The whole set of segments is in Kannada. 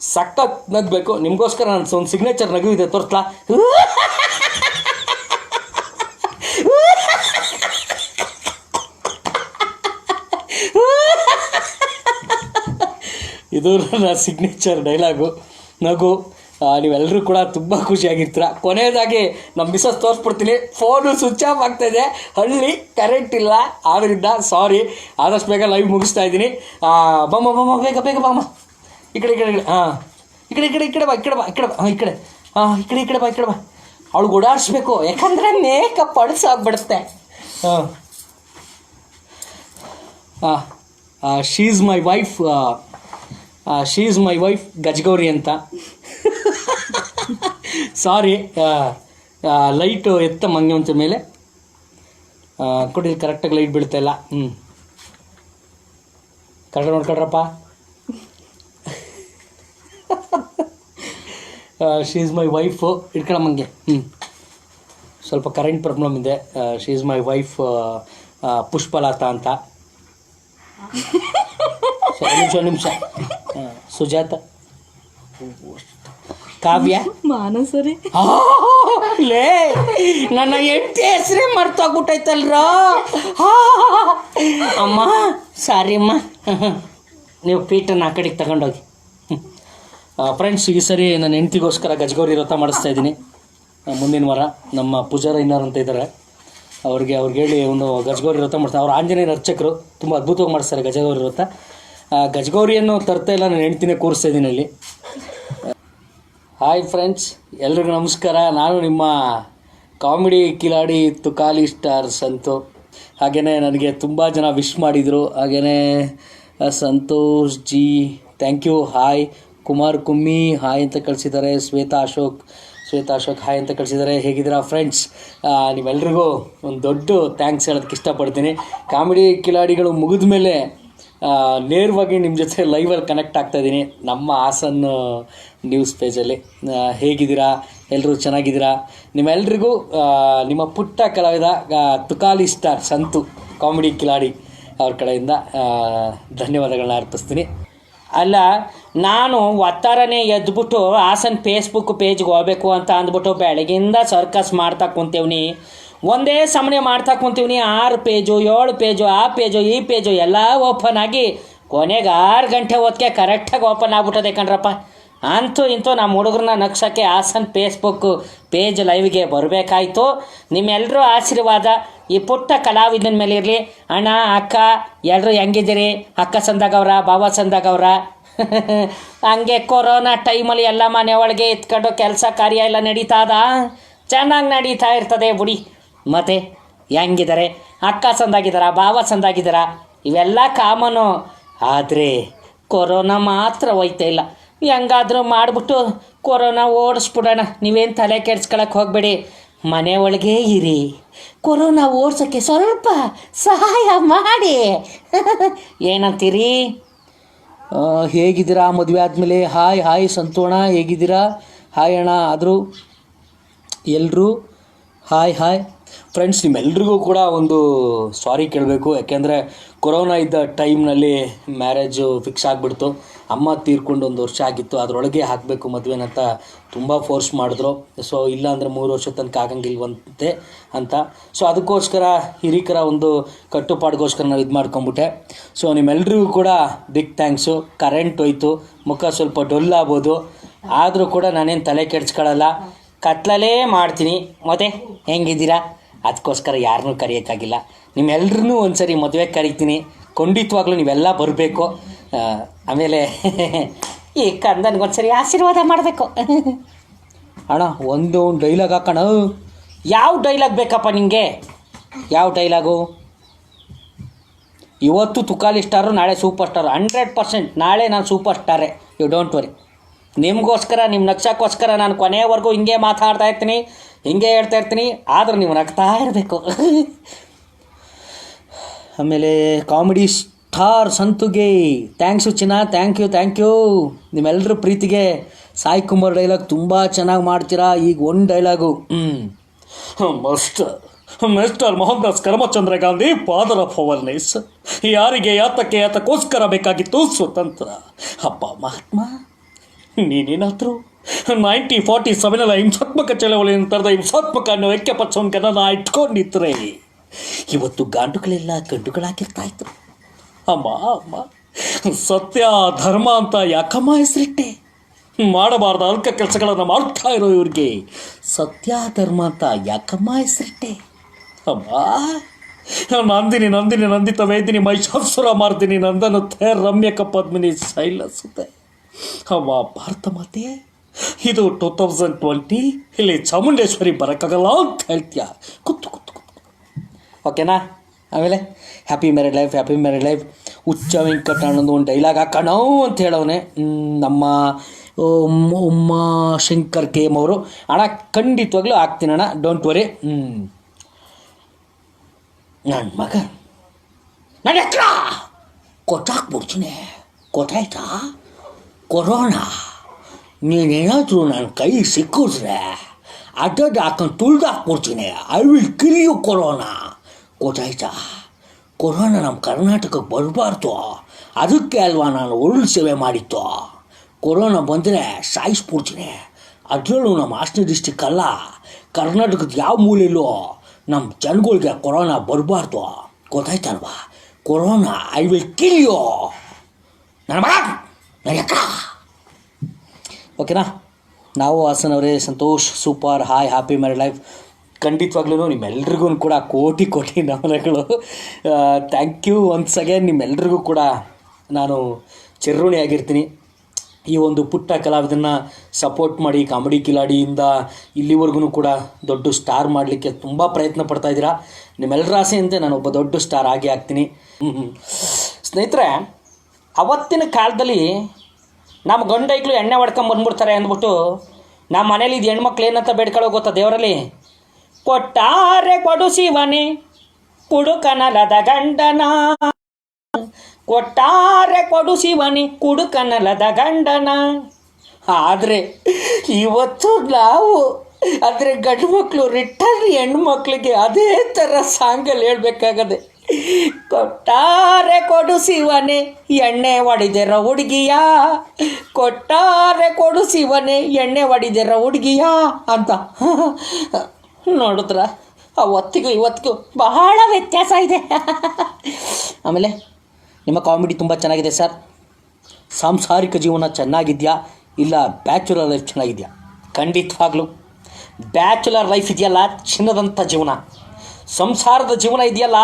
ಸಖತ್ ನಗ್ಬೇಕು. ನಿಮಗೋಸ್ಕರ ನನ್ನ ಒಂದು ಸಿಗ್ನೇಚರ್ ನಗು ಇದೆ, ತೋರಿಸ್ಲಾ? ಇದು ನನ್ನ ಸಿಗ್ನೇಚರ್ ಡೈಲಾಗು ನಗು ನೀವೆಲ್ಲರೂ ಕೂಡ ತುಂಬ ಖುಷಿಯಾಗಿರ್ತೀರ? ಕೊನೆಯದಾಗಿ ನಮ್ಮ ಮಿಸಸ್ ತೋರಿಸ್ಬಿಡ್ತೀನಿ. ಫೋನು ಸ್ವಿಚ್ ಆಫ್ ಆಗ್ತಾಯಿದೆ ಹಳ್ಳಿ ಕರೆಂಟ್ ಇಲ್ಲ. ಆದ್ದರಿಂದ ಸಾರಿ ಆದಷ್ಟು ಬೇಗ ಲೈವ್ ಮುಗಿಸ್ತಾ ಇದ್ದೀನಿ. ಬಮ್ಮ ಬಮ್ಮ ಬೇಗ ಬೇಗ ಬಾಮ್ಮ ಈ ಕಡೆ ಈ ಕಡೆ ಹಾಂ ಈ ಕಡೆ ಈ ಕಡೆ ಈ ಕಡೆ ಬಾ, ಈ ಕಡೆ ಬಾ, ಈ ಕಡೆ ಬಾ ಹಾಂ ಈ ಕಡೆ. ಹಾಂ ಈ ಕಡೆ ಈ ಕಡೆ ಬಾ, ಈ ಕಡೆ ಬಾ. ಅವಳು ಓಡಾಡಿಸ್ಬೇಕು. ಯಾಕಂದರೆ ಮೇಕಪ್ ಅಳಿಸಾಗ್ಬಿಡುತ್ತೆ ಹಾಂ she is my wife she is my wife Gajagowri ಅಂತ. ಸಾರಿ ಲೈಟು ಎತ್ತ ಮಂಗ್ಯವಂತ ಮೇಲೆ. ಕೊಡಿ ಕರೆಕ್ಟಾಗಿ ಲೈಟ್ ಬೀಳ್ತಾ ಇಲ್ಲ ಹ್ಞೂ ಕರೆಕ್ಟ್ ನೋಡ್ಕೊಳ್ರಪ್ಪ ಶೀ ಈಸ್ ಮೈ ವೈಫು ಇಟ್ಕೊಳಮ್ಮಂಗೆ ಹ್ಞೂ ಸ್ವಲ್ಪ ಕರೆಂಟ್ ಪ್ರಾಬ್ಲಮ್ ಇದೆ. She is my wife Pushpalatha ಅಂತ. ನಿಮಿಷ ನಿಮಿಷ. ಆ, ಸುಜಾತ. ಕಾವ್ಯ. ಮಾನಸರಿ. ಲೇ ನನ್ನ ಹೆಂಡತಿ ಹೆಸರೇ ಮರ್ತೋಗ್ಬಿಟ್ಟೈತಲ್ರ. ಅಮ್ಮ ಸಾರಿ ಅಮ್ಮ ನೀವು ಪೀಠನ ಆ ಕಡೆಗೆ ತಗೊಂಡೋಗಿ. ಫ್ರೆಂಡ್ಸ್ ಈ ಸರಿ ನನ್ನ ಹೆಂಡತಿಗೋಸ್ಕರ ಗಜಗೌರಿ ವ್ರತ ಮಾಡಿಸ್ತಾ ಇದ್ದೀನಿ. ಮುಂದಿನ ವಾರ ನಮ್ಮ ಪೂಜಾರ ಇನ್ನಾರು ಅಂತ ಇದ್ದಾರೆ. ಅವ್ರಿಗೆ ಅವ್ರಿಗೆ ಹೇಳಿ ಒಂದು ಗಜಗೌರಿ ವ್ರತ ಮಾಡ್ತಾರೆ ಅವ್ರು ಆಂಜನೇಯ ಅರ್ಚಕರು. ತುಂಬ ಅದ್ಭುತವಾಗಿ ಮಾಡಿಸ್ತಾರೆ ಗಜಗೌರಿ ವ್ರತ. ಗಜಗೌರಿಯನ್ನು ತರ್ತಾ ಇಲ್ಲ, ನನ್ನ ಹೆಂಡ್ತಿನೇ ಕೂರಿಸ್ತಾ ಇದ್ದೀನಿ ಅಲ್ಲಿ. ಹಾಯ್ ಫ್ರೆಂಡ್ಸ್ ಎಲ್ರಿಗೂ ನಮಸ್ಕಾರ. ನಾನು ನಿಮ್ಮ ಕಾಮಿಡಿ ಕಿಲಾಡಿ ತುಕಾಲಿ ಸ್ಟಾರ್ ಸಂತು. ಹಾಗೆಯೇ ನನಗೆ ತುಂಬ ಜನ ವಿಶ್ ಮಾಡಿದರು. ಹಾಗೆಯೇ Santosh ji thank you hi Kumar Kummi hi ಅಂತ ಕಳಿಸಿದ್ದಾರೆ ಶ್ವೇತಾ ಅಶೋಕ್ ಶ್ವೇತಾ ಅಶೋಕ್ ಹಾಯ್ ಅಂತ ಕಳಿಸಿದ್ದಾರೆ ಹೇಗಿದ್ದೀರಾ ಫ್ರೆಂಡ್ಸ್ ನೀವೆಲ್ರಿಗೂ ಒಂದು ದೊಡ್ಡ ಥ್ಯಾಂಕ್ಸ್ ಹೇಳೋದಕ್ಕೆ ಇಷ್ಟಪಡ್ತೀನಿ. ಕಾಮಿಡಿ ಕಿಲಾಡಿಗಳು ಮುಗಿದ ಮೇಲೆ ನೇರವಾಗಿ ನಿಮ್ಮ ಜೊತೆ ಲೈವಲ್ಲಿ ಕನೆಕ್ಟ್ ಆಗ್ತಾ ಇದ್ದೀನಿ. ನಮ್ಮ ಹಾಸನ್ ನ್ಯೂಸ್ ಪೇಜಲ್ಲಿ ಹೇಗಿದ್ದೀರಾ? ಎಲ್ಲರೂ ಚೆನ್ನಾಗಿದ್ದೀರಾ? ನಿಮ್ಮೆಲ್ರಿಗೂ ನಿಮ್ಮ ಪುಟ್ಟ ಕಲಾವಿದ ತುಕಾಲಿ ಸ್ಟಾರ್ ಸಂತು, ಕಾಮಿಡಿ ಕಿಲಾಡಿ ಅವ್ರ ಕಡೆಯಿಂದ ಧನ್ಯವಾದಗಳನ್ನ ಅರ್ಪಿಸ್ತೀನಿ. ಅಲ್ಲ, ನಾನು ಒತ್ತಾರನೇ ಎದ್ಬಿಟ್ಟು ಹಾಸನ್ ಫೇಸ್ಬುಕ್ ಪೇಜ್ಗೆ ಹೋಗ್ಬೇಕು ಅಂತ ಅಂದ್ಬಿಟ್ಟು ಬೆಳಗಿಂದ ಸರ್ಕಸ್ ಮಾಡ್ತಾ ಕುಂತೀವ್ನಿ. ಒಂದೇ ಸಮನೆ ಮಾಡ್ತಾ ಕುಂತೀವ್ನಿ, ಆರು ಪೇಜು ಏಳು ಪೇಜು ಆ ಪೇಜು ಈ ಪೇಜು ಎಲ್ಲ ಓಪನ್ ಆಗಿ ಕೊನೆಗೆ ಆರು ಗಂಟೆ ಹೊತ್ತಿಗೆ ಕರೆಕ್ಟಾಗಿ ಓಪನ್ ಆಗ್ಬಿಟ್ಟದೆ ಕಣ್ರಪ್ಪ. ಅಂತೂ ಇಂತೂ ನಮ್ಮ ಹುಡುಗರನ್ನ ನಗ್ಸೋಕ್ಕೆ ಹಾಸನ್ ಫೇಸ್ಬುಕ್ ಪೇಜ್ ಲೈವ್ಗೆ ಬರಬೇಕಾಯ್ತು. ನಿಮ್ಮೆಲ್ಲರೂ ಆಶೀರ್ವಾದ. ಈ ಪುಟ್ಟ ಕಲಾವಿದನ ಮೇಲೆ ಇರಲಿ. ಅಣ್ಣ, ಅಕ್ಕ ಎಲ್ಲರೂ ಹೆಂಗಿದ್ದೀರಿ? ಅಕ್ಕ ಸಂದಾಗವ್ರ, ಬಾವ ಸಂದಾಗವ್ರ? ಹಂಗೆ ಕೊರೋನಾ ಟೈಮಲ್ಲಿ ಎಲ್ಲ ಮನೆ ಒಳಗೆ ಎತ್ಕೊಂಡು ಕೆಲಸ ಕಾರ್ಯ ಎಲ್ಲ ನಡೀತಾದ? ಚೆನ್ನಾಗಿ ನಡೀತಾ ಇರ್ತದೆ ಬುಡಿ. ಮತ್ತೆ ಹೆಂಗಿದ್ದಾರೆ? ಅಕ್ಕ ಸಂದಾಗಿದ್ದಾರ, ಬಾವ ಸಂದಾಗಿದ್ದಾರ? ಇವೆಲ್ಲ ಕಾಮನು. ಆದರೆ ಕೊರೋನಾ ಮಾತ್ರ ಹೋಯ್ತಾ ಇಲ್ಲ. ಹೆಂಗಾದ್ರೂ ಮಾಡಿಬಿಟ್ಟು ಕೊರೋನಾ ಓಡಿಸ್ಬಿಡೋಣ. ನೀವೇನು ತಲೆ ಕೆಡ್ಸ್ಕೊಳಕ್ಕೆ ಹೋಗಬೇಡಿ. ಮನೆ ಒಳಗೆ ಇರಿ. ಕೊರೋನಾ ಓಡಿಸೋಕ್ಕೆ ಸ್ವಲ್ಪ ಸಹಾಯ ಮಾಡಿ. ಏನಂತೀರಿ? ಹೇಗಿದ್ದೀರಾ? ಮದುವೆ ಆದಮೇಲೆ ಹಾಯ್ ಹಾಯ್ ಸಂತೋಣ, ಹೇಗಿದ್ದೀರಾ? ಹಾಯ್ ಅಣ್ಣ, ಆದರೂ ಎಲ್ಲರೂ ಹಾಯ್ ಹಾಯ್. ಫ್ರೆಂಡ್ಸ್ ನಿಮ್ಮೆಲ್ರಿಗೂ ಕೂಡ ಒಂದು ಸಾರಿ ಕೇಳಬೇಕು. ಯಾಕೆಂದರೆ ಕೊರೋನಾ ಇದ್ದ ಟೈಮ್ನಲ್ಲಿ ಮ್ಯಾರೇಜು ಫಿಕ್ಸ್ ಆಗಿಬಿಡ್ತು. ಅಮ್ಮ ತೀರ್ಕೊಂಡು ಒಂದು ವರ್ಷ ಆಗಿತ್ತು. ಅದರೊಳಗೆ ಹಾಕಬೇಕು ಮದುವೆನಂತ ತುಂಬ ಫೋರ್ಸ್ ಮಾಡಿದ್ರು. ಸೊ ಇಲ್ಲ ಅಂದರೆ ಮೂರು ವರ್ಷ ತನಕ ಆಗಂಗಿಲ್ವಂತೆ ಅಂತ. ಸೊ ಅದಕ್ಕೋಸ್ಕರ ಹಿರಿಕರ ಒಂದು ಕಟ್ಟುಪಾಡಿಗೋಸ್ಕರ ನಾವು ಇದು ಮಾಡ್ಕೊಂಬಿಟ್ಟೆ. ಸೊ ನಿಮ್ಮೆಲ್ರಿಗೂ ಕೂಡ ಬಿಗ್ ಥ್ಯಾಂಕ್ಸು ಕರೆಂಟ್ ಹೋಯ್ತು. ಮುಖ ಸ್ವಲ್ಪ ಡೊಲ್ಲಾಗ್ಬೋದು ಆದರೂ ಕೂಡ ನಾನೇನು ತಲೆ ಕೆಡ್ಸ್ಕೊಳ್ಳಲ್ಲ ಕತ್ಲಲ್ಲೇ ಮಾಡ್ತೀನಿ. ಮತ್ತೆ ಹೆಂಗಿದ್ದೀರಾ? ಅದಕ್ಕೋಸ್ಕರ ಯಾರನ್ನೂ ಕರೆಯೋಕ್ಕಾಗಿಲ್ಲ. ಒಂದು ಸರಿ ಮದುವೆ ಕರಿತೀನಿ. ಖಂಡಿತವಾಗ್ಲೂ ನೀವೆಲ್ಲ ಬರಬೇಕು. ಆಮೇಲೆ ಈ ಕಂದನ್ಗೊಂದ್ಸರಿ ಆಶೀರ್ವಾದ ಮಾಡಬೇಕು. ಅಣ್ಣ, ಒಂದು ಡೈಲಾಗ್ ಹಾಕೋಣ. ಯಾವ ಡೈಲಾಗ್ ಬೇಕಪ್ಪ ನಿಮಗೆ ಯಾವ ಡೈಲಾಗು ಇವತ್ತು ತುಕಾಲಿ ಸ್ಟಾರು ನಾಳೆ ಸೂಪರ್ ಸ್ಟಾರು ಹಂಡ್ರೆಡ್ ಪರ್ಸೆಂಟ್ ನಾಳೆ ನಾನು ಸೂಪರ್ ಸ್ಟಾರೇ ಯು ಡೋಂಟ್ ವರಿ ನಿಮಗೋಸ್ಕರ ನಿಮ್ಮ ನಕ್ಷಕ್ಕೋಸ್ಕರ ನಾನು ಕೊನೆಯವರೆಗೂ ಹಿಂಗೆ ಮಾತಾಡ್ತಾ ಇರ್ತೀನಿ. ಹಿಂಗೆ ಹೇಳ್ತಾ ಇರ್ತೀನಿ, ಆದ್ರೆ ನೀವು ನಗ್ತಾ ಇರಬೇಕು. ಆಮೇಲೆ ಕಾಮಿಡಿ ಸ್ಟಾರ್ ಸಂತುಗೆ. ಥ್ಯಾಂಕ್ಸು ಚಿನ್ನ ಥ್ಯಾಂಕ್ ಯು ಥ್ಯಾಂಕ್ ಯು ನಿಮ್ಮೆಲ್ಲರ ಪ್ರೀತಿಗೆ ಸಾಯಿ ಕುಮಾರ್ ಡೈಲಾಗ್ ತುಂಬ ಚೆನ್ನಾಗಿ ಮಾಡ್ತೀರಾ, ಈಗ ಒಂದು ಡೈಲಾಗು ಹ್ಞೂ master mister Mohandas Karmachandra Gandhi father of awareness ಯಾರಿಗೆ ಯಾತಕ್ಕೆ ಯಾತಕ್ಕೋಸ್ಕರ ಬೇಕಾಗಿತ್ತು ಸ್ವತಂತ್ರ. ಅಪ್ಪ ಮಹಾತ್ಮ, ನೀನೇನಾದರೂ ನೈಂಟಿ ಫಾರ್ಟಿ ಸೆವೆನಲ್ಲ ಹಿಂಸಾತ್ಮಕ ಚಳವಳಿಯನ್ನು ತರದ ಹಿಂಸಾತ್ಮಕ ಅನ್ನೋ ಪಕ್ಷವನ್ನು ನಾ ಇಟ್ಕೊಂಡಿದ್ರೆ ಇವತ್ತು ಗಾಂಡುಗಳೆಲ್ಲ ಗಂಡುಗಳಾಗಿರ್ತಾ ಇದ್ರು ಅಮ್ಮ ಅಮ್ಮ, ಸತ್ಯ, ಧರ್ಮ ಅಂತ ಯಾಕಮ್ಮ ಹೆಸರಿಟ್ಟೆ? ಮಾಡಬಾರ್ದ ಅಲ್ಕ ಕೆಲಸಗಳನ್ನು ಮಾಡ್ತಾ ಇರೋ ಇವ್ರಿಗೆ ಸತ್ಯ, ಧರ್ಮ ಅಂತ ಯಾಕಮ್ಮ ಹೆಸರಿಟ್ಟೆ? ಅಮ್ಮ, ನಂದಿನಿ ನಂದಿನಿ, ನಂದಿತ ವೇದಿನಿ, ಮಹಿಷಾಸುರ ಮಾರ್ದಿನಿ ನಂದನುತ್ತೆ ರಮ್ಯಕ ಪದ್ಮಿನಿ ಶೈಲಸುತ್ತೆ ಅಮ್ಮ, ಭಾರತ ಮಾತೆ ಇದು ಟೂ ತೌಸಂಡ್ ಟ್ವೆಂಟಿ ಇಲ್ಲಿ ಚಾಮುಂಡೇಶ್ವರಿ ಬರೋಕ್ಕಾಗಲ್ಲ ಅಂತ ಹೇಳ್ತೀಯ. ಕುತ್ತು ಕುತ್ತು ಕೂತು ಓಕೆನಾ ಆಮೇಲೆ happy married life happy married life Huccha Venkata ಅನ್ನೋದು ಒಂದು ಡೈಲಾಗ್ ಹಾಕೋಣ ಅಂತ ಹೇಳೋನೆ ನಮ್ಮ ಉಮ್ಮ ಶಂಕರ್ ಕೆ ಎಂ ಅವರು. ಅಣ್ಣ, ಖಂಡಿತವಾಗ್ಲೂ ಹಾಕ್ತೀನಿ ಅಣ್ಣ. ಡೋಂಟ್ ವರಿ ನನ್ನ ಮಗ ನನ್ನ ಹತ್ರ ಕೊಟ್ಟಾಕ್ಬಿಡ್ತೀನಿ. ಕೊಟ್ಟಾಯ್ತಾ? ಕೊರೋನಾ. ನೀನೇನಾದರೂ ನನ್ನ ಕೈ ಸಿಕ್ಕಿದ್ರೆ ಅಡ್ಡದ ಹಾಕೊಂಡು ತುಳ್ದಾಕ್ಬಿಡ್ತೀನಿ I will kill you corona ಗೊತ್ತಾಯ್ತಾ? ಕೊರೋನಾ ನಮ್ಮ ಕರ್ನಾಟಕಕ್ಕೆ ಬರಬಾರ್ದು. ಅದಕ್ಕೆ ಅಲ್ವಾ ನಾನು ಒಳ್ಳೆ ಸೇವೆ ಮಾಡಿತ್ತು ಕೊರೋನಾ ಬಂದರೆ ಸಾಯಿಸ್ಬಿಡ್ತೀನಿ. ಅದರಲ್ಲೂ ನಮ್ಮ ಹಾಸನ ಡಿಸ್ಟಿಕ್ ಅಲ್ಲ. ಕರ್ನಾಟಕದ ಯಾವ ಮೂಲೆಯಲ್ಲೂ ನಮ್ಮ ಜನಗಳಿಗೆ ಕೊರೋನಾ ಬರಬಾರ್ದು. ಗೊತ್ತಾಯ್ತಲ್ವಾ? Corona I will kill you ನನ್ನ ನನ್ನ ಓಕೆನಾ? ನಾವು ಹಾಸನವರೇ Santosh, super, hi happy married life ಖಂಡಿತವಾಗ್ಲೂ ನಿಮ್ಮೆಲ್ರಿಗೂ ಕೂಡ ಕೋಟಿ ಕೋಟಿ ನಮನಗಳು. ಥ್ಯಾಂಕ್ ಯು ಒನ್ಸ್ ಅಗೇನ್ ನಿಮ್ಮೆಲ್ರಿಗೂ ಕೂಡ ನಾನು ಚಿರಋಣಿಯಾಗಿರ್ತೀನಿ ಈ ಒಂದು ಪುಟ್ಟ ಕಲಾವಿದನ್ನು ಸಪೋರ್ಟ್ ಮಾಡಿ ಕಾಮಿಡಿ ಕಿಲಾಡಿಯಿಂದ ಇಲ್ಲಿವರೆಗೂ ಕೂಡ ದೊಡ್ಡ ಸ್ಟಾರ್ ಮಾಡಲಿಕ್ಕೆ ತುಂಬ ಪ್ರಯತ್ನ ಪಡ್ತಾ ಇದ್ದೀರಾ? ನಿಮ್ಮೆಲ್ಲರ ಆಸೆಯಂತೆ ನಾನು ಒಬ್ಬ ದೊಡ್ಡ ಸ್ಟಾರ್ ಆಗೇ ಆಗ್ತೀನಿ. ಸ್ನೇಹಿತರೆ, ಅವತ್ತಿನ ಕಾಲದಲ್ಲಿ ನಮ್ಮ ಗಂಡೈಕ್ಳು ಎಣ್ಣೆ ಹೊಡ್ಕೊಂಡು ಬಂದ್ಬಿಡ್ತಾರೆ ಅಂದ್ಬಿಟ್ಟು ನಮ್ಮ ಮನೇಲಿ ಇದು ಹೆಣ್ಮಕ್ಳು ಏನಂತ ಬೇಡ್ಕೊಳ್ಳೋ ಗೊತ್ತಾ ದೇವರಲ್ಲಿ? ಕೊಟ್ಟಾರೆ ಕೊಡು ಶಿವನೇ, ಕುಡುಕನಲದ ಗಂಡನ. ಕೊಟ್ಟಾರೆ ಕೊಡು ಶಿವನಿ, ಕುಡುಕನಲದ ಗಂಡನ. ಆದರೆ ಇವತ್ತು ನಾವು ಅಂದರೆ ಗಂಡು ಮಕ್ಕಳು ರಿಟರ್ನ್ ಹೆಣ್ಮಕ್ಳಿಗೆ ಅದೇ ಥರ ಸಾಂಗಲ್ಲಿ ಹೇಳ್ಬೇಕಾಗದೆ. ಕೊಟ್ಟಾರೆ ಕೊಡು ಶಿವನೇ, ಎಣ್ಣೆ ಹೊಡಿದೆರ ಹುಡುಗಿಯ. ಕೊಟ್ಟಾರೆ ಕೊಡು ಶಿವನೇ, ಎಣ್ಣೆ ಹೊಡಿದೆರ ಹುಡುಗಿಯ ಅಂತ. ನೋಡಿದ್ರ ಅವತ್ತಿಗೂ ಇವತ್ತಿಗೂ ಬಹಳ ವ್ಯತ್ಯಾಸ ಇದೆ. ಆಮೇಲೆ, ನಿಮ್ಮ ಕಾಮಿಡಿ ತುಂಬ ಚೆನ್ನಾಗಿದೆ ಸರ್. ಸಾಂಸಾರಿಕ ಜೀವನ ಚೆನ್ನಾಗಿದೆಯಾ, ಇಲ್ಲ ಬ್ಯಾಚುಲರ್ ಲೈಫ್ ಚೆನ್ನಾಗಿದೆಯಾ? ಖಂಡಿತವಾಗ್ಲೂ. ಬ್ಯಾಚುಲರ್ ಲೈಫ್ ಇದೆಯಲ್ಲ ಚಿನ್ನದಂಥ ಜೀವನ. ಸಂಸಾರದ ಜೀವನ ಇದೆಯಲ್ಲ?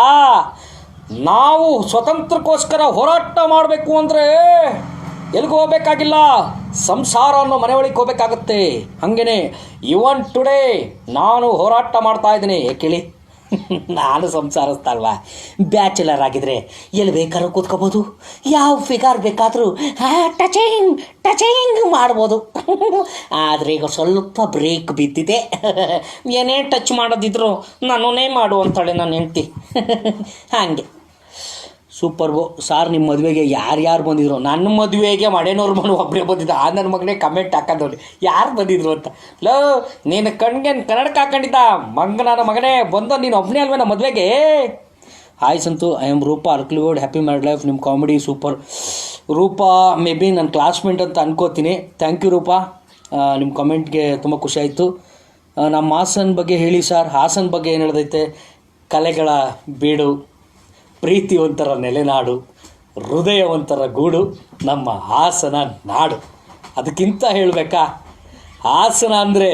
ನಾವು ಸ್ವತಂತ್ರಕ್ಕೋಸ್ಕರ ಹೋರಾಟ ಮಾಡಬೇಕು ಅಂದರೆ ಎಲ್ಲಿಗೂ ಹೋಗಬೇಕಾಗಿಲ್ಲ. ಸಂಸಾರ ಅನ್ನೋ ಮನೆ ಒಳಗೆ ಹೋಗ್ಬೇಕಾಗುತ್ತೆ. ಹಾಗೇನೆ ಇವನ್ ಟುಡೇ ನಾನು ಹೋರಾಟ ಮಾಡ್ತಾ ಇದ್ದೀನಿ. ಕೇಳಿ. ನಾನು ಸಂಸಾರಸ್ಥ ಅಲ್ವಾ ಬ್ಯಾಚುಲರ್ ಆಗಿದ್ರೆ ಎಲ್ಲಿ ಬೇಕಾದ್ರೂ ಕೂತ್ಕೋಬೋದು. ಯಾವ ಫಿಗರ್ ಬೇಕಾದರೂ ಟಚಿಂಗ್ ಟಚಿಂಗ್ ಮಾಡ್ಬೋದು. ಆದರೆ ಈಗ ಸ್ವಲ್ಪ ಬ್ರೇಕ್ ಬಿದ್ದಿದೆ. ಏನೇ ಟಚ್ ಮಾಡೋದಿದ್ರು ನಾನು ಮಾಡು ಅಂತಾಳೆ ನನ್ನ ಹೆಂಡ್ತಿ. ಹಾಗೆ. ಸೂಪರ್ಬು ಸಾರ್ ನಿಮ್ಮ ಮದುವೆಗೆ ಯಾರ್ಯಾರು ಬಂದಿದ್ರು? ನನ್ನ ಮದುವೆಗೆ ಮಡೇನವ್ರ ಮನೆ ಒಬ್ಬರೇ ಬಂದಿದ್ದ. ಆ ನನ್ನ ಮಗನೇ ಕಮೆಂಟ್ ಹಾಕೋದವ್ರಿ ಯಾರು ಬಂದಿದ್ರು ಅಂತ? ಲೋ, ನೀನು ಕಣ್ಗೆ ಕನ್ನಡಕ್ಕೆ ಹಾಕೊಂಡಿದ್ದ. ಮಂಗ ನನ್ನ ಮಗನೇ, ಬಂದ ನೀನು ಒಬ್ಬನೇ ಅಲ್ವೇ ನಮ್ಮ ಮದುವೆಗೆ? Hi Santhu I am Roopa Arkalgud. Happy married life ನಿಮ್ಮ comedy super Roopa may be ನನ್ನ ಕ್ಲಾಸ್ಮೇಟ್ ಅಂತ ಅನ್ಕೋತೀನಿ. Thank you Roopa. ನಿಮ್ಮ ಕಮೆಂಟ್ಗೆ ತುಂಬ ಖುಷಿ ಆಯಿತು. ನಮ್ಮ ಹಾಸನ ಬಗ್ಗೆ ಹೇಳಿ ಸರ್ ಹಾಸನ ಬಗ್ಗೆ ಏನು ಹೇಳ್ದೈತೆ? ಕಲೆಗಳ ಬೀಡು. ಪ್ರೀತಿ ಒಂಥರ ನೆಲೆನಾಡು ಹೃದಯ ಒಂಥರ ಗೂಡು, ನಮ್ಮ ಹಾಸನ ನಾಡು. ಅದಕ್ಕಿಂತ ಹೇಳಬೇಕಾ, ಹಾಸನ ಅಂದರೆ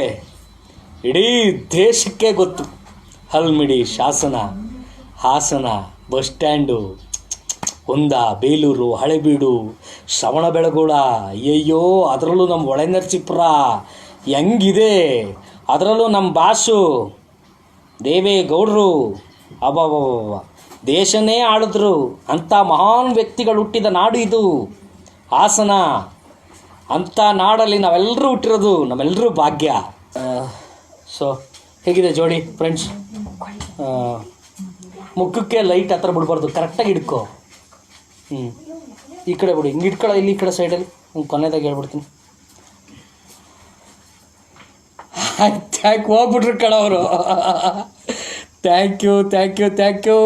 ಇಡೀ ದೇಶಕ್ಕೆ ಗೊತ್ತು. ಹಲ್ಮಿಡಿ ಶಾಸನ, ಹಾಸನ ಬಸ್ ಸ್ಟ್ಯಾಂಡು ಹೊಂದ ಬೇಲೂರು, ಹಳೆಬೀಡು ಶ್ರವಣಬೆಳಗೊಳ ಅಯ್ಯಯ್ಯೋ, ಅದರಲ್ಲೂ ನಮ್ಮ ಹೊಳೆನರಸೀಪುರ, ಹೆಂಗಿದೆ? ಅದರಲ್ಲೂ ನಮ್ಮ ಬಾಸು, ದೇವೇಗೌಡರು ಅಬ್ಬಬ್ಬಬ್ಬ ದೇಶನೇ ಆಳಿದ್ರು ಅಂಥ ಮಹಾನ್ ವ್ಯಕ್ತಿಗಳು ಹುಟ್ಟಿದ ನಾಡು ಇದು. ಹಾಸನ. ಅಂಥ ನಾಡಲ್ಲಿ ನಾವೆಲ್ಲರೂ ಹುಟ್ಟಿರೋದು ನಮ್ಮೆಲ್ಲರೂ ಭಾಗ್ಯ. ಸೊ ಹೇಗಿದೆ ಜೋಡಿ ಫ್ರೆಂಡ್ಸ್ ಮುಖಕ್ಕೆ ಲೈಟ್ ಹತ್ರ ಬಿಡ್ಬಾರ್ದು ಕರೆಕ್ಟಾಗಿ ಹಿಡ್ಕೊ. ಹ್ಞೂ ಈ ಕಡೆ ಬಿಡಿ, ಹಿಂಗೆ ಇಟ್ಕೊಳ್ಳೋ ಇಲ್ಲಿ ಈ ಕಡೆ ಸೈಡಲ್ಲಿ ಹ್ಞೂ ಕೊನೆದಾಗಿ ಹೇಳ್ಬಿಡ್ತೀನಿ. ಥ್ಯಾಂಕ್ ಹೋಗ್ಬಿಟ್ರು ಕಣವರು. Thank you thank you thank you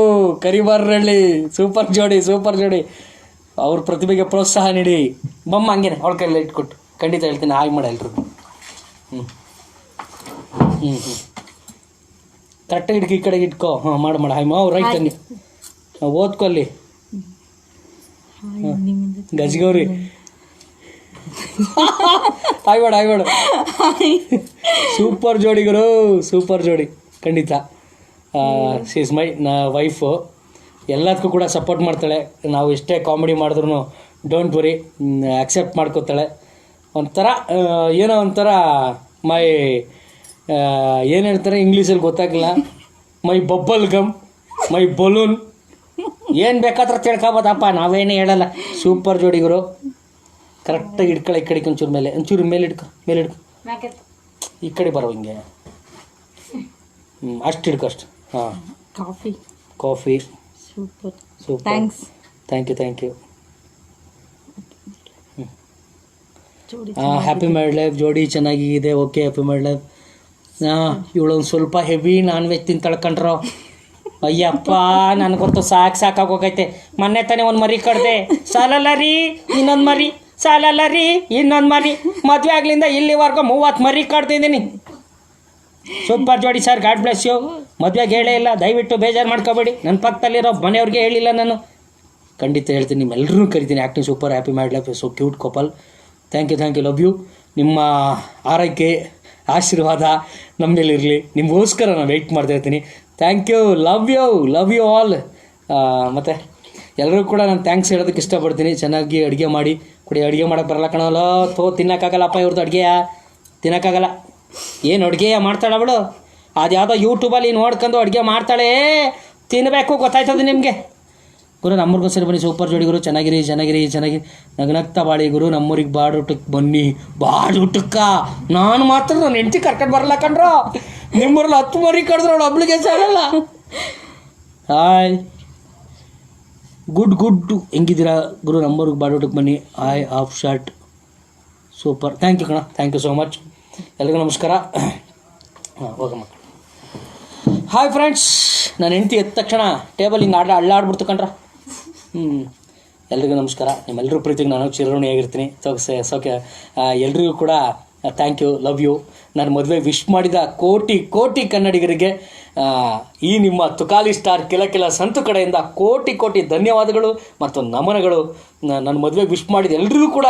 ಕರಿಬಾರ್ರಳ್ಳಿ super ಜೋಡಿ ಸೂಪರ್ ಜೋಡಿ. ಅವ್ರ ಪ್ರತಿಭೆಗೆ ಪ್ರೋತ್ಸಾಹ ನೀಡಿ. ಬಮ್ಮ ಹಂಗೇನೆ ಅವಳ ಕೈಯಲ್ಲಿ ಇಟ್ಕೊಟ್ಟು. ಖಂಡಿತ ಹೇಳ್ತೀನಿ ಹಾಗೆ ಮಾಡ ಎಲ್ರಿಗೂ. ಹ್ಞೂ ಹ್ಞೂ ಹ್ಞೂ ಕರೆಕ್ಟಾಗಿ ಹಿಡ್ಕೊ ಈ ಕಡೆಗೆ ಇಟ್ಕೋ. ಹಾಂ ಮಾಡು ಮಾಡು. ಹಾಯ್ ಮಾವು ರೈಟ್ ಹಂಗೆ ಓದ್ಕೊ ಅಲ್ಲಿ. ಗಜ್ಗೌರಿ. ಹಾಯ್ ಮಾಡು ಹಾಯ್ ಮಾಡು. ಸೂಪರ್ ಜೋಡಿಗರು ಸೂಪರ್ ಜೋಡಿ. ಖಂಡಿತ. ಶೀಸ್ ಮೈ ನ ವೈಫು ಎಲ್ಲದಕ್ಕೂ ಕೂಡ ಸಪೋರ್ಟ್ ಮಾಡ್ತಾಳೆ. ನಾವು ಎಷ್ಟೇ ಕಾಮಿಡಿ ಮಾಡಿದ್ರು ಡೋಂಟ್ ವರಿ ಆಕ್ಸೆಪ್ಟ್ ಮಾಡ್ಕೋತಾಳೆ. ಒಂಥರ ಏನೋ ಒಂಥರ ಮೈ ಏನು ಹೇಳ್ತಾರೆ ಇಂಗ್ಲೀಷಲ್ಲಿ ಗೊತ್ತಾಗಿಲ್ಲ my bubble gum my balloon ಏನು ಬೇಕಾದ್ರೆ ತಿಳ್ಕೊಬೋದಪ್ಪ ನಾವೇನು ಹೇಳಲ್ಲ. ಸೂಪರ್ ಜೋಡಿಗರು ಕರೆಕ್ಟಾಗಿ ಇಟ್ಕೊಳ್ಳಿ ಈ ಕಡೆಗೆ ಒಂಚೂರು ಮೇಲೆ. ಒಂಚೂರು ಮೇಲೆ ಇಟ್ಕೊ ಮೇಲೆ ಇಟ್ಕೊ ಈ ಕಡೆ ಬರೋ ಹಿಂಗೆ. ಹ್ಞೂ ಅಷ್ಟು ಹಿಡ್ಕೊ ಅಷ್ಟು. ಹಾಂ. Coffee. Coffee. Super. Super. Thanks. Thank you thank you. Happy married life ಜೋಡಿ ಚೆನ್ನಾಗಿದೆ. ಓಕೆ ಹ್ಯಾಪಿ ಮ್ಯಾರಿಡ್ ಲೈಫ್ ಹಾಂ ಇವಳೊಂದು ಸ್ವಲ್ಪ ಹೆವಿ ನಾನ್ ವೆಜ್ ತಿಂದು ತಳ್ಕೊಂಡ್ರು ಅಯ್ಯಪ್ಪ ನನಗೊತ್ತು ಸಾಕು ಸಾಕಾಗೋಗೈತೆ ಮೊನ್ನೆ ತಾನೇ ಒಂದು ಮರಿ ಕಡ್ದೆ. ಸಾಲಲ್ಲ ರೀ ಇನ್ನೊಂದು ಮರಿ. ಸಾಲಲ್ಲ ರೀ ಇನ್ನೊಂದು ಮರಿ. ಮದುವೆ ಆಗ್ಲಿಂದ ಇಲ್ಲಿವರೆಗೂ ಮೂವತ್ತು ಮರಿ ಕಡ್ದಿದ್ದೀನಿ. ಸೂಪರ್ ಜೋಡಿ ಸರ್, ಗಾಡ್ ಬ್ಲೆಸ್ ಯು ಮದುವೆಗೆ ಹೇಳೇ ಇಲ್ಲ, ದಯವಿಟ್ಟು ಬೇಜಾರು ಮಾಡ್ಕೋಬೇಡಿ. ನನ್ನ ಪಕ್ಕದಲ್ಲಿರೋ ಮನೆಯವ್ರಿಗೆ ಹೇಳಿಲ್ಲ ನಾನು. ಖಂಡಿತ ಹೇಳ್ತೀನಿ ನಿಮ್ಮೆಲ್ಲರೂ ಕರಿತೀನಿ. Acting super happy life so cute couple thank you thank you love you ನಿಮ್ಮ ಆರೈಕೆ, ಆಶೀರ್ವಾದ ನಮ್ಮೇಲಿರಲಿ ಇರಲಿ. ನಿಮಗೋಸ್ಕರ ನಾನು ವೆಯ್ಟ್ ಮಾಡ್ತಾ ಇರ್ತೀನಿ. Thank you love you love you all ಮತ್ತು ಎಲ್ಲರೂ ಕೂಡ ನಾನು ಥ್ಯಾಂಕ್ಸ್ ಹೇಳೋದಕ್ಕೆ ಇಷ್ಟಪಡ್ತೀನಿ. ಚೆನ್ನಾಗಿ ಅಡುಗೆ ಮಾಡಿ. ಕೊಡಿ, ಅಡುಗೆ ಮಾಡೋಕ್ಕೆ ಬರಲ್ಲ ಕಣಲ್ಲ ತೋ, ತಿನ್ನೋಕ್ಕಾಗಲ್ಲಪ್ಪ ಇವ್ರದ್ದು ಅಡುಗೆ ತಿನ್ನೋಕ್ಕಾಗಲ್ಲ. ಏನು ಅಡುಗೆ ಮಾಡ್ತಾಳೆ ಅವಳು? ಅದು ಯಾವುದೋ ಯೂಟ್ಯೂಬಲ್ಲಿ ನೋಡ್ಕೊಂಡು ಅಡುಗೆ ಮಾಡ್ತಾಳೆ. ತಿನ್ನಬೇಕು ಗೊತ್ತಾಯ್ತದೆ ನಿಮಗೆ? ಗುರು, ನಮ್ಮೂರಿಗೂ ಸರಿ ಬನ್ನಿ ಸೂಪರ್ ಜೋಡಿ ಗುರು, ಚೆನ್ನಾಗಿರಿ ಚೆನ್ನಾಗಿರಿ ಚೆನ್ನಾಗಿ ನಗನಗ್ತಾ ಬಾಳಿ ಗುರು, ನಮ್ಮೂರಿಗೆ ಬಾಡೂಟಕ್ಕೆ ಬನ್ನಿ. ಬಾಡೂಟಕ್ಕ ನಾನು ಮಾತ್ರ ನನ್ನ ಹೆಂಡತಿ ಕರ್ಕೊಂಡು ಬರಲ್ಲ ಕಣ್ರ? ನಿಮ್ಮೂರಲ್ಲಿ ಹತ್ತು ಮರಿ ಕಡಿದ್ರೆ ಅವಳು ಒಬ್ಳಿಗೆ ಸಾಲಲ್ಲ. ಹಾಯ್. Good good. ಹೆಂಗಿದ್ದೀರಾ? ಗುರು, ನಮ್ಮೂರಿಗೆ ಬಾಡೂಟಕ್ಕೆ ಬನ್ನಿ. Hi, half shirt super. Thank you ಕಣ. ಥ್ಯಾಂಕ್ ಯು ಸೋ ಮಚ್ ಎಲ್ರಿಗೂ ನಮಸ್ಕಾರ. ಹೋಗಮ್ಮ. ಹಾಯ್ ಫ್ರೆಂಡ್ಸ್ ನಾನು ಹೆಂಡ್ತಿ ಎದ್ದ ತಕ್ಷಣ ಟೇಬಲ್ ಹಿಂಗೆ ಆಡ ಅಳ್ಳಾಡ್ಬಿಡ್ತು ಕಣ್ರ. ಹ್ಞೂ ಎಲ್ರಿಗೂ ನಮಸ್ಕಾರ. ನಿಮ್ಮೆಲ್ಲರೂ ಪ್ರೀತಿಗೆ ನಾನು ಚಿರಋಣಿಯಾಗಿರ್ತೀನಿ. ಸೋಕೆ ಸೋಕೆ ಎಲ್ರಿಗೂ ಕೂಡ ಥ್ಯಾಂಕ್ ಯು ಲವ್ ಯು ನಾನು ಮದುವೆ ವಿಶ್ ಮಾಡಿದ ಕೋಟಿ ಕೋಟಿ ಕನ್ನಡಿಗರಿಗೆ ಈ ನಿಮ್ಮ ತುಕಾಲಿ ಸ್ಟಾರ್ ಕೆಲ ಕೆಲ ಸಂತು ಕಡೆಯಿಂದ ಕೋಟಿ ಕೋಟಿ ಧನ್ಯವಾದಗಳು ಮತ್ತು ನಮನಗಳು. ನನ್ನ ಮದುವೆ ವಿಶ್ ಮಾಡಿದ ಎಲ್ರಿಗೂ ಕೂಡ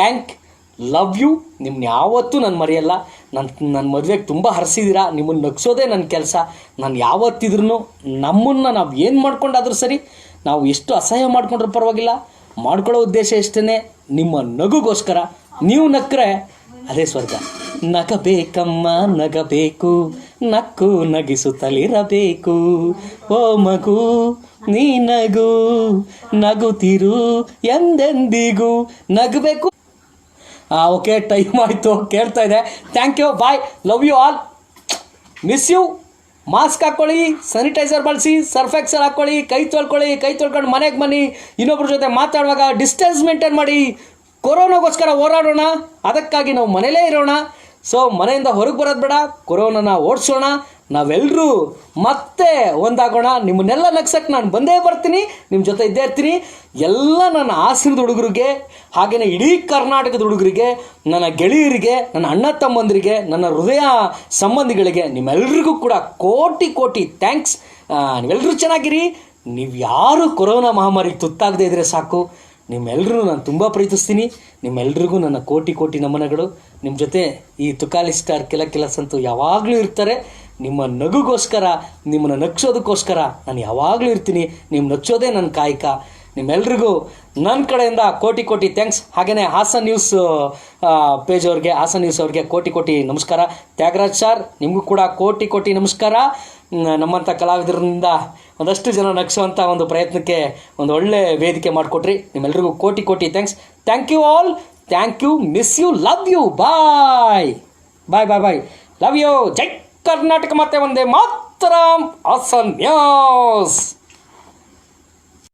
ಥ್ಯಾಂಕ್ ಲವ್ ಯು ನಿಮ್ಮನ್ನ ಯಾವತ್ತೂ ನಾನು ಮರೆಯಲ್ಲ. ನನ್ನ ನನ್ನ ಮದುವೆಗೆ ತುಂಬ ಹರಿಸಿದ್ದೀರಾ ನಿಮ್ಮನ್ನು ನಗ್ಸೋದೇ ನನ್ನ ಕೆಲಸ. ನಾನು ಯಾವತ್ತಿದ್ರೂ ನಮ್ಮನ್ನು ನಾವು ಏನು ಮಾಡ್ಕೊಂಡಾದ್ರೂ ಸರಿ, ನಾವು ಎಷ್ಟು ಅಸಹ್ಯ ಮಾಡ್ಕೊಂಡ್ರೂ ಪರವಾಗಿಲ್ಲ. ಮಾಡ್ಕೊಳ್ಳೋ ಉದ್ದೇಶ ಎಷ್ಟೇ ನಿಮ್ಮ ನಗುಗೋಸ್ಕರ. ನೀವು ನಕ್ಕರೆ ಅದೇ ಸ್ವರ್ಗ. ನಗಬೇಕಮ್ಮ, ನಗಬೇಕು. ನಕ್ಕು ನಗಿಸುತ್ತಲಿರಬೇಕು ಓ ಮಗು, ನೀ ನಗು. ನಗುತ್ತಿರು ಎಂದೆಂದಿಗೂ ನಗಬೇಕು. ಓಕೆ ಟೈಮ್ ಆಯಿತು. ಕೇಳ್ತಾ ಇದೆ. Thank you bye love you all miss you mask ಹಾಕ್ಕೊಳ್ಳಿ ಸ್ಯಾನಿಟೈಸರ್ ಬಳಸಿ ಸರ್ಫೆಕ್ಸರ್ ಹಾಕ್ಕೊಳ್ಳಿ ಕೈ ತೊಳ್ಕೊಳ್ಳಿ, ಕೈ ತೊಳ್ಕೊಂಡು ಮನೆಗೆ ಬನ್ನಿ. ಇನ್ನೊಬ್ರ ಜೊತೆ ಮಾತಾಡುವಾಗ ಡಿಸ್ಟೆನ್ಸ್ ಮೇಂಟೈನ್ ಮಾಡಿ. ಕೊರೋನಾಗೋಸ್ಕರ ಹೋರಾಡೋಣ. ಅದಕ್ಕಾಗಿ ನಾವು ಮನೇಲೇ ಇರೋಣ. ಸೊ ಮನೆಯಿಂದ ಹೊರಗೆ ಬರೋದು ಬೇಡ. ಕೊರೋನಾನ ಓಡಿಸೋಣ. ನಾವೆಲ್ಲರೂ ಮತ್ತೆ ಒಂದಾಗೋಣ. ನಿಮ್ಮನ್ನೆಲ್ಲ ನಗ್ಸಕ್ಕೆ ನಾನು ಬಂದೇ ಬರ್ತೀನಿ ನಿಮ್ಮ ಜೊತೆ ಇದ್ದೇ ಇರ್ತೀನಿ. ಎಲ್ಲ ನನ್ನ ಆಸನದ ಹುಡುಗರಿಗೆ ಹಾಗೆಯೇ ಇಡೀ ಕರ್ನಾಟಕದ ಹುಡುಗರಿಗೆ, ನನ್ನ ಗೆಳೆಯರಿಗೆ, ನನ್ನ ಅಣ್ಣ ತಮ್ಮಂದರಿಗೆ, ನನ್ನ ಹೃದಯ ಸಂಬಂಧಿಗಳಿಗೆ ನಿಮ್ಮೆಲ್ರಿಗೂ ಕೂಡ ಕೋಟಿ ಕೋಟಿ ಥ್ಯಾಂಕ್ಸ್ ನೀವೆಲ್ಲರೂ ಚೆನ್ನಾಗಿರಿ. ನೀವು ಯಾರು ಕೊರೋನಾ ಮಹಾಮಾರಿಗೆ ತುತ್ತಾಗದೇ ಇದ್ರೆ ಸಾಕು. ನಿಮ್ಮೆಲ್ಲರೂ ನಾನು ತುಂಬ ಪ್ರೀತಿಸ್ತೀನಿ. ನಿಮ್ಮೆಲ್ರಿಗೂ ನನ್ನ ಕೋಟಿ ಕೋಟಿ ನಮನಗಳು. ನಿಮ್ಮ ಜೊತೆ ಈ ತುಕಾಲಿ ಸ್ಟಾರ್ ಕೆಲ ಕೆಲಸ ಅಂತೂ ಯಾವಾಗಲೂ ಇರ್ತಾರೆ. ನಿಮ್ಮ ನಗುಗೋಸ್ಕರ, ನಿಮ್ಮನ್ನು ನಗ್ಸೋದಕ್ಕೋಸ್ಕರ ನಾನು ಯಾವಾಗಲೂ ಇರ್ತೀನಿ. ನಿಮ್ಮ ನಗ್ಸೋದೇ ನನ್ನ ಕಾಯಕ. ನಿಮ್ಮೆಲ್ರಿಗೂ ನನ್ನ ಕಡೆಯಿಂದ ಕೋಟಿ ಕೋಟಿ ಥ್ಯಾಂಕ್ಸ್ ಹಾಗೆಯೇ ಹಾಸನ್ ನ್ಯೂಸ್ ಪೇಜ್ ಅವ್ರಿಗೆ, ಹಾಸನ್ ನ್ಯೂಸ್ ಅವ್ರಿಗೆ ಕೋಟಿ ಕೋಟಿ ನಮಸ್ಕಾರ. ತ್ಯಾಗರಾಜ್ ಸರ್ ನಿಮಗೂ ಕೂಡ ಕೋಟಿ ಕೋಟಿ ನಮಸ್ಕಾರ. ನಮ್ಮಂಥ ಕಲಾವಿದರಿಂದ ಒಂದಷ್ಟು ಜನ ನಗಿಸುವಂಥ ಒಂದು ಪ್ರಯತ್ನಕ್ಕೆ ಒಂದು ಒಳ್ಳೆ ವೇದಿಕೆ ಮಾಡಿಕೊಟ್ರಿ. ನಿಮ್ಮೆಲ್ರಿಗೂ ಕೋಟಿ ಕೋಟಿ thanks thank you all thank you miss you love you bye bye bye bye love you ಜೈ ಕರ್ನಾಟಕ ಮತ್ತೆ ಒಂದೇ ಮಾತ್ರ. ಹಾಸನ್ ನ್ಯೂಸ್